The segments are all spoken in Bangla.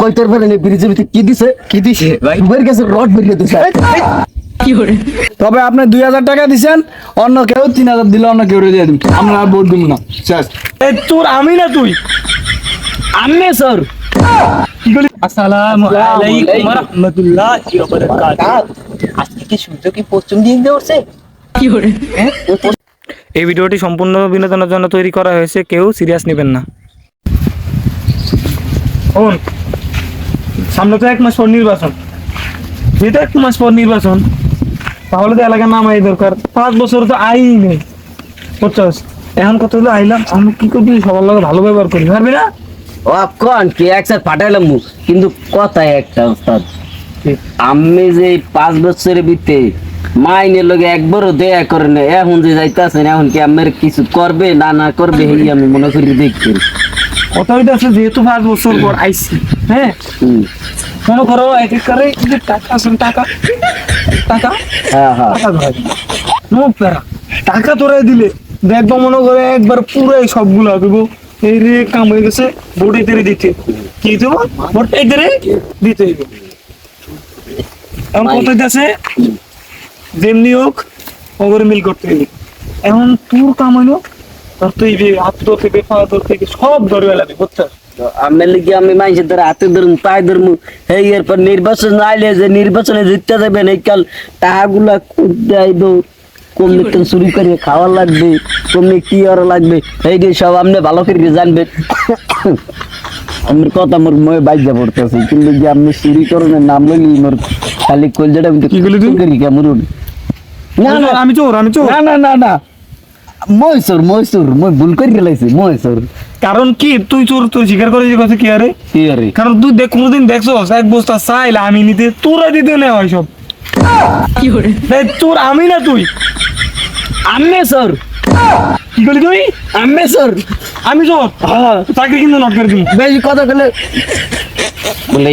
কয়টার বেলা নেই ব্রিজের ভিতরে কি দিছে? কি দিছে? ভাই। উবের কাছে রড বেরিয়ে দিছে। তবে আপনি দুই হাজার টাকা দিছেন অন্য কেউ তিন হাজার দিলে অন্য কেউ দিয়ে দিন আমরা আর ভোট দিব না। শেষ। এই তোর আমি না তুই? আমি স্যার আসসালামু আলাইকুম ওয়া রাহমাতুল্লাহি ওয়া বারাকাতুহু আজকে কি সূর্য কি পশ্চিম দিক দিয়ে উঠছে? এই ভিডিওটি সম্পূর্ণ বিনোদনের জন্য তৈরি করা হয়েছে কেউ সিরিয়াস নেবেন না। সামনে তো এক মাস পর নির্বাচন। যেহেতু এক মাস পর নির্বাচন তাহলে তো এলাকার নাম আই দরকার। পাঁচ বছর তো আই নেই। বুঝছস? এখন কত হলো আইলাম আমি কি করবি? সবার লগে ভালো ব্যবহার করি পারবি না? ও কন? কি একসাথ পাঠাইলাম মুখ। কিন্তু কথাই একটা ওস্তাদ। আমি যে পাঁচ বছরের ভিতরে মাইনের লগে একবারও দেয়া করে না এখন যে যাইতাছেন এখন কি আমার কিছু করবে না না করবে এই আমি মনে করি দেখছি। কথা হইতেছে যেহেতু পাঁচ বছর পর আইসি হ্যাঁ? মনে করো এক এক করে টাকা টাকা টাকা হ্যাঁ হ্যাঁ। টাকা নো প্যারা টাকা তোরা দিলে দেখব মনে করে একবার পুরো সবগুলো দেবো এই রে কাম হয়ে গেছে ভোট এদের দিতে। কি দেবো ভোট এদের দিতে হইবে। এখন কত আছে যেমনি হোক ওগুলো মিল করতে এখন তোর কাম হইল তোর তো এই যে হাত ধর থেকে পা সব ধরে লাগবে বুঝছ আমি লিখি আমি মানুষের দ্বারা হাতে ধরুন পায়ে ধরুন এই এরপর নির্বাচন আইলে যে নির্বাচনে জিততে যাবেন এই কাল টাকাগুলা করতে কমনি তো চুরি করে খাওয়া লাগবে কমনি কি করা লাগবে এই যে সব আপনি ভালো করে জানবেন আমার কথা মোর মই বাইজা পড়তেছে কিন্তু যে আপনি চুরি করেন নাম লইলি মোর খালি কলজাটা কি করলি তুই? করি কেমন না না আমি চোর আমি চোর। না না না না। মহীশূর মহীশূর মই ভুল করে গেলাইছি মহীশূর কারণ কি? তুই চোর তুই স্বীকার করে যে কথা কি আরে? কি আরে? কারণ তুই দেখ কোনোদিন দেখছ এক বস্তা চাইলে আমি নিতে তোরা দিতে নেওয়া হয় সব। দেখ, তোর আমি না তুই? আমি স্যার। কি করলি তুই? আমি স্যার। আমি চোর হ্যাঁ। চাকরি কিন্তু নট করে দিবি। বেশি কথা বলে বলে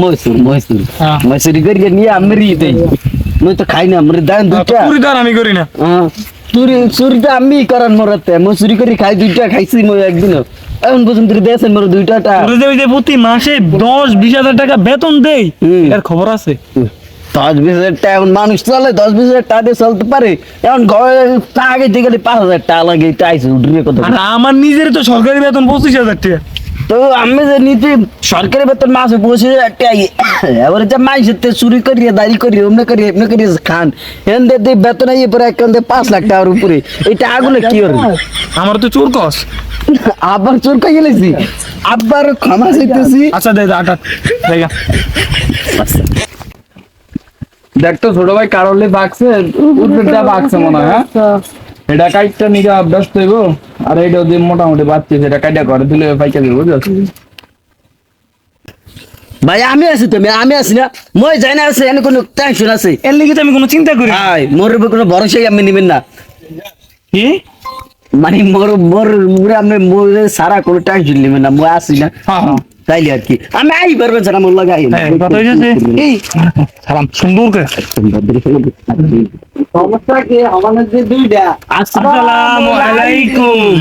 মহীশূর মহীশূর হ্যাঁ। মহীশূরি করিয়ে নিয়ে আমি দেই। মই তো খাই না আমার দান তো আর আমি করি না। হ্যাঁ। চুরি চুরিটা আমি করার মরাতে চুরি করে খাই দুইটা খাইছি মই এখন পর্যন্ত দিয়েছেন মোর দুইটা প্রতি মাসে দশ বিশ হাজার টাকা বেতন দেই। এর খবর আছে? দশ বিশ হাজার টাকা এখন মানুষ চলে দশ বিশ হাজার টাকা দিয়ে চলতে পারে। এখন ঘরে দিতে গেলে পাঁচ হাজার টাকা লাগে আইসে উঠে কথা আমার নিজের তো সরকারি বেতন পঁচিশ হাজার টাকা। তো আমি যে নিতে সরকারি বেতন মাসে পৌঁছে একটাই এবারে যে মাইসের তে চুরি করিয়ে দাঁড়ি করিয়ে অমনে করিয়ে এমনি করিয়ে খান। এন দিয়ে দিয়ে বেতন আইয়ে পরে এখন পাঁচ লাখ টাকার উপরে। এই টাকাগুলো কি হবে? আমার তো চোর কস। আবার চোর খাই গেলেছি আবার ক্ষমা চাইতেছি। আচ্ছা দে দে, আটা। দেখা দেখ তো ছোট ভাই কারলে বাগছে উঠবেটা বাগছে মনে হয় হ্যাঁ? এটা কাইটটা নিয়ে অভ্যাস তৈব আর এটা যে মোটামুটি বাচ্চা সেটা কাইটা করে দিলে পাইকা দিব বুঝছ? ভাই আমি আছি তো আমি আছি না। মই যাই না আছে এনে কোনো টেনশন আছে? এর লিগে তো আমি কোনো চিন্তা করি। হাই মোর উপর কোনো ভরসাই আমি নিবেন না। কি? মানে মোর মোর মোরে আপনি মোরে সারা কোনো টেনশন নেবেন না মই আছি না। হ্যাঁ তাইলে আর কি। আমি আই পারবেন স্যার আমার লাগাই হ্যাঁ, এই সালাম। সুন্দর করে। সমস্যা কি? আমাদের যে দুইটা। আসসালামু আলাইকুম।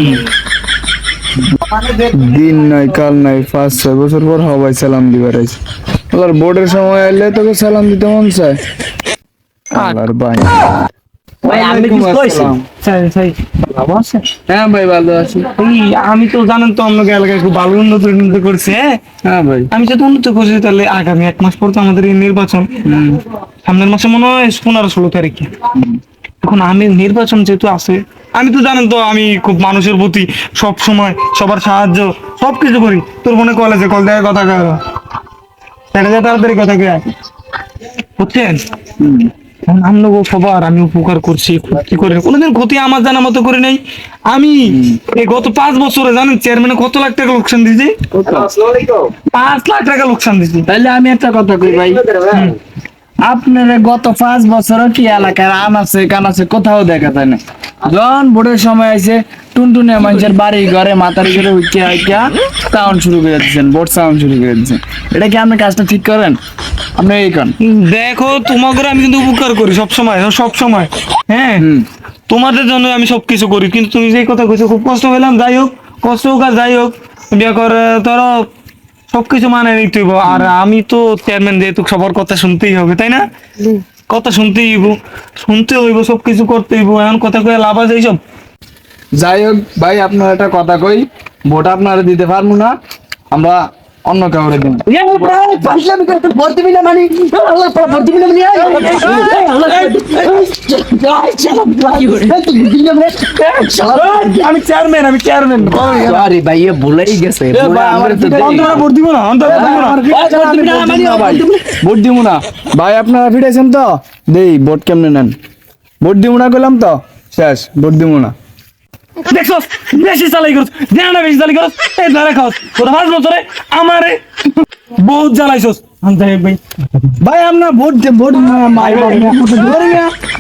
দিন নাই কাল নাই পাঁচ ছয় বছর পর হবাই সালাম দিবার আল্লাহর বোর্ডের সময় আইলে তোকে সালাম দিতে মন চায়। আল্লাহর ভাই আমি কি হ্যাঁ ভাই ভালো আছি। এই আমি তো জানেন তো আপনাকে এলাকায় খুব ভালো উন্নত উন্নত করছে হ্যাঁ? হ্যাঁ ভাই। আমি যদি উন্নত করছি তাহলে আগামী এক মাস পর তো আমাদের এই নির্বাচন। সামনের মাসে মনে হয় পনেরো ষোলো তারিখে। এখন আমি নির্বাচন যেহেতু আছে আমি তো জানেন তো আমি খুব মানুষের প্রতি সব সময় সবার সাহায্য সব কিছু করি। তোর মনে কল আছে কল দেয় কথা যায় তাড়াতাড়ি কথা কয়। বুঝছেন? এখন সবার আমি উপকার করছি ক্ষতি করে কোনোদিন ক্ষতি আমার জানা মতো করে নাই। আমি এই গত পাঁচ বছরে জানেন চেয়ারম্যানে কত লাখ টাকা লোকসান দিয়েছি? পাঁচ লাখ টাকা লোকসান দিয়েছি। তাহলে আমি একটা কথা কই ভাই। আপনার গত পাঁচ বছর কি এলাকার আম আছে কান আছে কোথাও দেখা যায় না জন ভোটের সময় আছে টুনটুনে মানুষের বাড়ি ঘরে মাথার ঘরে উঠিয়া উঠিয়া সাউন্ড শুরু করে দিচ্ছেন ভোট সাউন্ড শুরু করে দিচ্ছেন এটা কি আপনি কাজটা ঠিক করেন? আপনি এই কন দেখো তোমাকে আমি কিন্তু উপকার করি সব সময় সব সময়। হ্যাঁ তোমাদের জন্য আমি সবকিছু করি কিন্তু তুমি যে কথা কইছো খুব কষ্ট পেলাম যাই হোক কষ্ট হোক আর যাই হোক বিয়ে করে ধরো সবকিছু মানে নিতে হইব। আর আমি তো চেয়ারম্যান যেহেতু সবার কথা শুনতেই হবে তাই না? কথা শুনতেই হইব শুনতে হইব সবকিছু করতে হইব এমন কথা কয়ে লাভ আছে এইসব? যাই হোক ভাই আপনার একটা কথা কই ভোট আপনারা দিতে পারব না আমরা অন্য কাউরে দিন আমি চেয়ারম্যান আমি চেয়ারম্যান আরে ভাই এ ভুলেই গেছে ভোট দিব না ভোট দিব না ভাই। আপনারা ফিরেছেন তো? দেই ভোট কেমনে নেন? ভোট দিব না করলাম তো? শেষ ভোট দিব না। দেখছ বেশি চালাই করছ জানা বেশি চালাই করছ এই ধরে খাওস তোর পাঁচ বছরে আমারে বহুত জ্বালাইছস। ভাই। ভাই আমরা ভোট দে- ভোট ভাই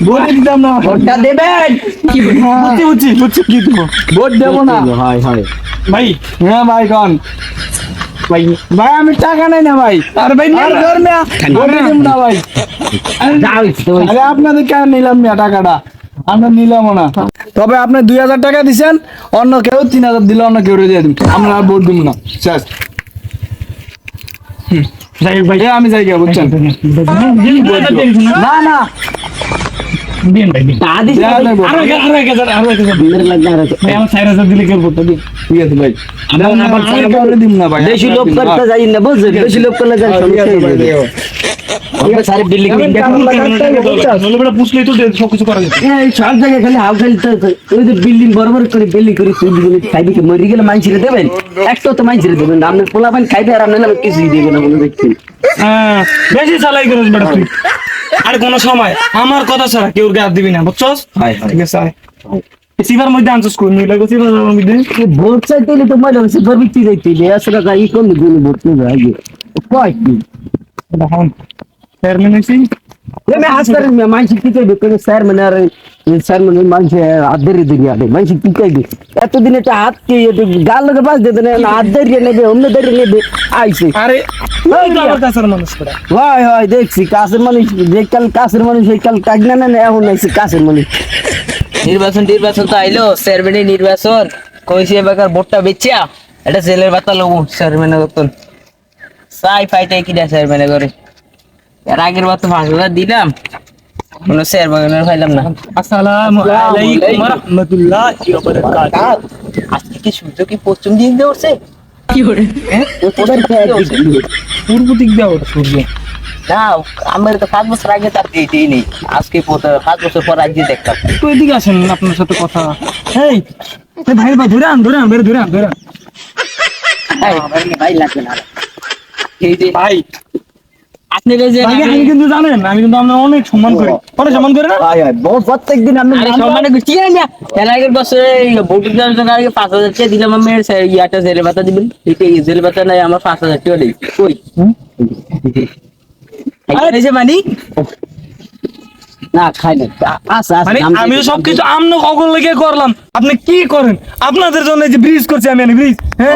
ভোট দিতাম না ভোটটা দেবেন বুঝছি বুঝছি। বুঝছি কি দিব? ভোট দেব না। হয় হয় ভাই হ্যাঁ ভাই কন। ভাই ভাই আমি টাকা নাই না ভাই। আরে ভাই আর ধর মিয়া, ভোট দিব না ভাই। আরে আপনাদের কেন নিলাম মিয়া টাকাটা? আমরা নিলাম না। তবে আপনি দুই হাজার টাকা দিছেন অন্য কেউ তিন হাজার দিলে অন্য কেউ দিয়ে দিন আমরা আর ভোট দিব না। শেষ আমি যাই গিয়া বুঝছেন? না না। দিন ভাই। আরও এক- হাজার আরও এক হাজার। ভাই আমার চার হাজার দিলে কেউ ভোটটা ঠিক আছে ভাই। বেশি করতে যাই না বেশি করলে যাই হয়ে বিল্ডিং তো সব কিছু করা যেত। এই সব জায়গায় খালি হাউ খালি তো ওই যে বিল্ডিং বরাবর করে বিল্ডিং করে তুই খাইবি কি মরি গেলে মাইছিরে দেবেন? একটা তো মাইছিরে দেবেন আপনার পোলা পান খাইবে আর আপনার কিছুই দেবে না বলে দেখছি হ্যাঁ, বেশি চালাই করিস বেটা তুই। আর কোন সময়। আমার কথা ছাড়া কেউ গাছ দিবি না বুঝছস। ঠিক আছে সিভার মধ্যে আনছস কোন নিলে গো সিভার মধ্যে? ভোট চাইতে হলে তো মনে ভোট বিক্রি যাইতে আসলে ই কোন দিন ভোট নিবে আগে কয় কি? দেখুন চেয়ারম্যান আমি কি স্যার মানে আর স্যার মানে মাইছে আদরি দিবি আদে মাইছি কি কইবে? এতদিন একটা হাত কে গাল লগে বাস দিতে না হাত ধরিয়ে নেবে অন্য ধরিয়ে নেবে আইছে। আরে মানুষ হয় হয় দেখছি কাছের মানুষ যে কাল কাছের মানুষ এই কাল কাজ না না এখন আইছে কাছের মানুষ। নির্বাচন নির্বাচন তো আইলো চেয়ারম্যানের নির্বাচন। কইছে এবার ভোটটা বেচিয়া? এটা জেলের বাতা লবো চেয়ারম্যানের মতন। চাই ফাইটাই কিনা চেয়ারম্যানে করে এর আগের বার তো পাঁচ হাজার দিলাম। কোনো চেয়ারম্যানের পাইলাম না। আসসালামু আলাইকুম ওয়া রাহমাতুল্লাহি ওয়া বারাকাতুহু। আজকে কি সূর্য কি পশ্চিম দিক দিয়ে উঠছে? হ্যাঁ? পূর্ব দিক দিয়ে ওঠে সূর্য। না আমার তো পাঁচ বছর আগে তার দিই নেই আজকে পাঁচ বছর পর আজকে দেখতাম একটু এদিকে আসেন আপনার সাথে কথা। এই ভাই ভাই ধরে আন ধরে আন ধরে আন ধরে আন ভাই লাগবে না। এই যে ভাই আপনি এই যে ভাই কিন্তু জানেন আমি কিন্তু আপনার অনেক সম্মান করি। অনেক সম্মান করে না? ভাই ভাই বহু প্রত্যেকদিন আমি সম্মানে কি না এর আগের বছরে ভোট দেওয়ার জন্য আগে পাঁচ হাজার টাকা দিলাম আমি ইয়াটা জেলে ভাতা দিবেন। ঠিক জেলে ভাতা নাই আমার পাঁচ হাজার টাকা দিই। কই? আরে যে মানি। না খাই না। আচ্ছা মানে আচ্ছা আমি তো সবকিছু আমনে কখন লেগে করলাম? আপনি কি করেন? আপনাদের জন্য এই যে ব্রিজ করছি আমি ব্রিজ হ্যাঁ?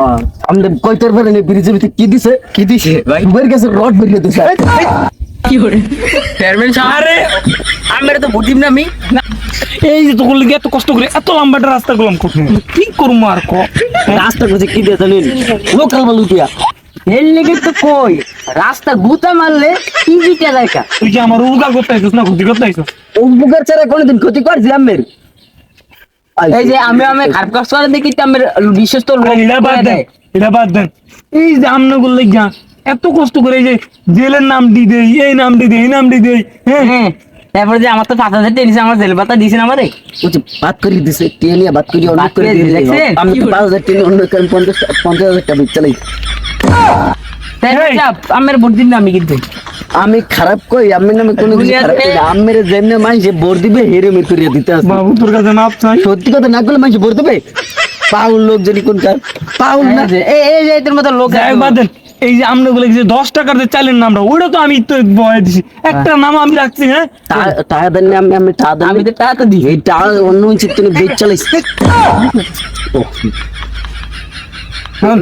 আমাদের বেলা ব্রিজের ভিতরে কি দিছে? কি দিছে ভাই? বের গেছে রড বেরিয়ে দিছে। চেয়ারম্যান সাহেব আরে! আমার তো ভোট দিব না আমি। এই যে তোর লেগে এত কষ্ট করে এত লম্বাটা রাস্তা কখন কি করব আর ক? রাস্তা করছে কি দিয়ে জানেন? লোকাল মালুটিয়া এর লেগে তো কই? রাস্তা গুতা মারলে ইজিটা দেখা। তুই কি আমার উপকার করতে আইছিস না ক্ষতি করতে আইছিস? উপকার ছাড়া কোনোদিন ক্ষতি করছি আমের এই যে আমি আমি খারাপ কাজ করে দেখি আমার বিশেষ তো এটা বাদ দেন এটা বাদ দেন এই যে আমনে গুলো যা এত কষ্ট করে যে জেলের নাম দি দেই এই নাম দি দেই এই নাম দি দেই হ্যাঁ? হ্যাঁ তারপরে যে আমার তো পাঁচ হাজার টেনিস আমার জেল ভাতা দিয়েছেন আমারে? বলছে বাদ করে দিছে টিয়া নিয়ে বাদ করে বাদ করে দিয়ে। আমি তো পাঁচ হাজার টিয়া অন্য পঞ্চাশ পঞ্চাশ হাজার টাকা চালাই আমার ভোট দিন না আমি কিন্তু। আমি খারাপ কই আমি নামে কোনো কিছু খারাপ কই আমের যেমনে মানুষে ভোট দিবে হেরে মে করিয়া দিতে আসবে। বাবু তোর কাছে মাপ চাই সত্যি কথা না করলে মানুষ ভোট দেবে? পাউল লোক জানি কোন কার পাউল না যে- এই এই যে এদের মতো লোক এই যে আমনে বলে যে দশ টাকার যে চালের নামটা ওটা তো আমি তো বয়ে দিছি। একটা নাম আমি রাখছি হ্যাঁ? টাকা দেন আমি আমি টাকা দেন আমি তো টাকা তো দিই। এই টাকা অন্য তুমি বেচ চালাইছি।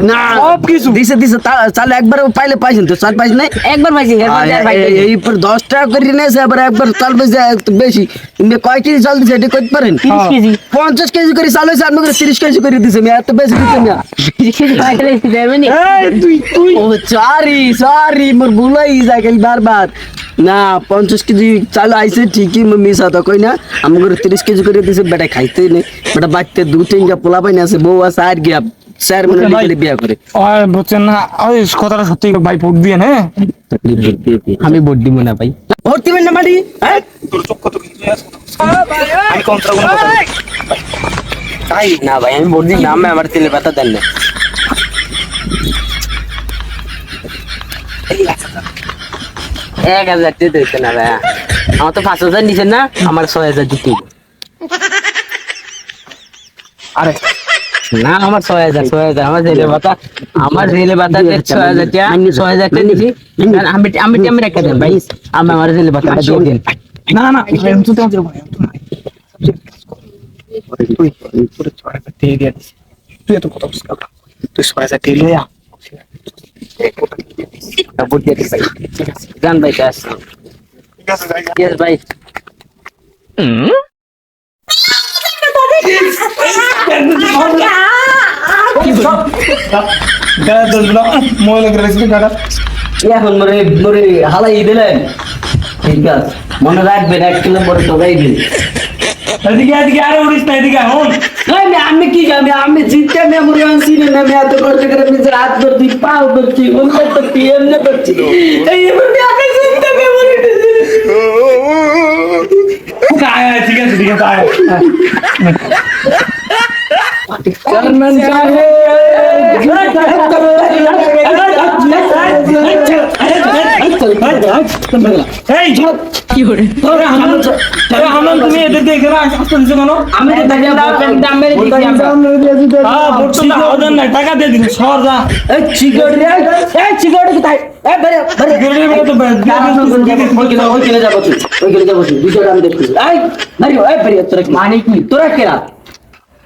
না সব কিছু দিছে দিছে তা- তাহলে একবার পাইলে পাইছেন তো চাল পাইছেন নাই একবার পাইছি এরপর আর আর পাইছি এই- এই পর দশ টাকা করে নিয়েছে আবার একবার চাল পাইছে একটু বেশি তুমি কয় কেজি চাল দিছে এটা করতে পারেন তিরিশ কেজি পঞ্চাশ কেজি করে চাল হয়েছে আপনি করে তিরিশ কেজি করে দিছে আমি এত বেশি দিতে না তিরিশ কেজি পাইলে চেয়ারম্যান এই তুই তুই ও সরি সরি মোর ভুল হয়ে যায় খালি বারবার না পঞ্চাশ কেজি চাল আইছে ঠিকই মই মিশা তো কই না আমি করে তিরিশ কেজি করে দিছে বেটা খাইতে নেই বেটা বাচ্চা দু তিনটা পোলা পাইনি আছে বউ আছে আর গিয়া স্যার মানে। লিখে বিয়া করে। বুঝছেন না ওই কথাটা সত্যি ভাই ভোট দিয়ে হ্যাঁ আমি ভোট দিব না ভাই। ভর্তি বেন না মাটি হ্যাঁ? বলি। তাই না ভাই আমি ভোট দিব না আমি আমার তেলে পাতা দেন না। এক হাজার দিতে হইতো না ভাই। আমার তো পাঁচ হাজার নিছেন না আমার ছয় হাজার দিতে আরে না আমার ছয় হাজার ছয় হাজার আমার জেলে ভাতা আমার জেলে ভাতা ছয় হাজার টাকা আমি ছয় হাজার টাকা নিছি আমি আমি আমি রেখে দেন ভাই। আমি আমার জেলে ভাতা দিয়ে দিন। না না ভাই, আমি তো তুই এত কথা বুঝতে তুই ছয় হাজার ভাই। ঠিক আছে। ভাই। গায়ে দোষ দিলাম। মহিলা করে রেখেছি, টাকা। এখন মরে মরে হালাই দিলেন ঠিক আছে মনে রাখবেন এক কিলো পরে টোকাই দিন এদিকে এদিকে আরে উড়িস না এদিকে হন আমি আমি কি জানি আমি চিন্তা মেমোরি আনছি না আমি এত কষ্ট করে নিজের হাত ধরছি পাও ধরছি উল্টা করছি এই আমি মেমোরি ঠিক আছে ঠিক আছে আয়। চেয়ারম্যান এই তোরা হামলা তোরা হামলা তুমি এদের দেখে না আসতে দিছো কেন আমি তো তাকে দাম মেরে দিছি আমরা হ্যাঁ ভোট তো হাওদার নাই টাকা দিয়ে দিন সর যা এই চিগড় রে এই চিগড় কোথায় এই বেরে বেরে গরিবের মতো তো বে- ওই কিলো ওই কিলো যাবো তুই ওই কিলো যাবো তুই দুশো টাকা দেখছিস এই মারি এই বেরে তোরা মানে কি তোরা কেরা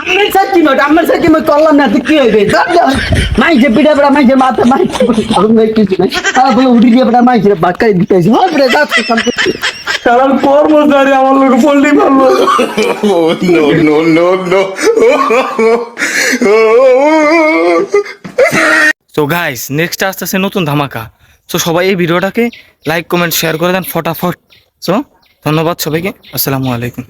আমার সাথে নোট আমার সাথে মই করলাম না তো কি হইবে? মাইছে পিঠা পিঠা মাইছে মাথা মাইছে আমি কিছু নাই। তারা বলে উঠি দিয়ে পিঠা মাইছে বাক্কাই দিতেছে বাপরে যাচ্ছে কারণ কর্মচারী আমার লোক পল্লি পারল no no no no! So guys next আসতেছে নতুন ধামাকা। সো সবাই এই ভিডিওটাকে লাইক কমেন্ট শেয়ার করে দেন ফটাফট। সো ধন্যবাদ সবাইকে। আসসালামু আলাইকুম।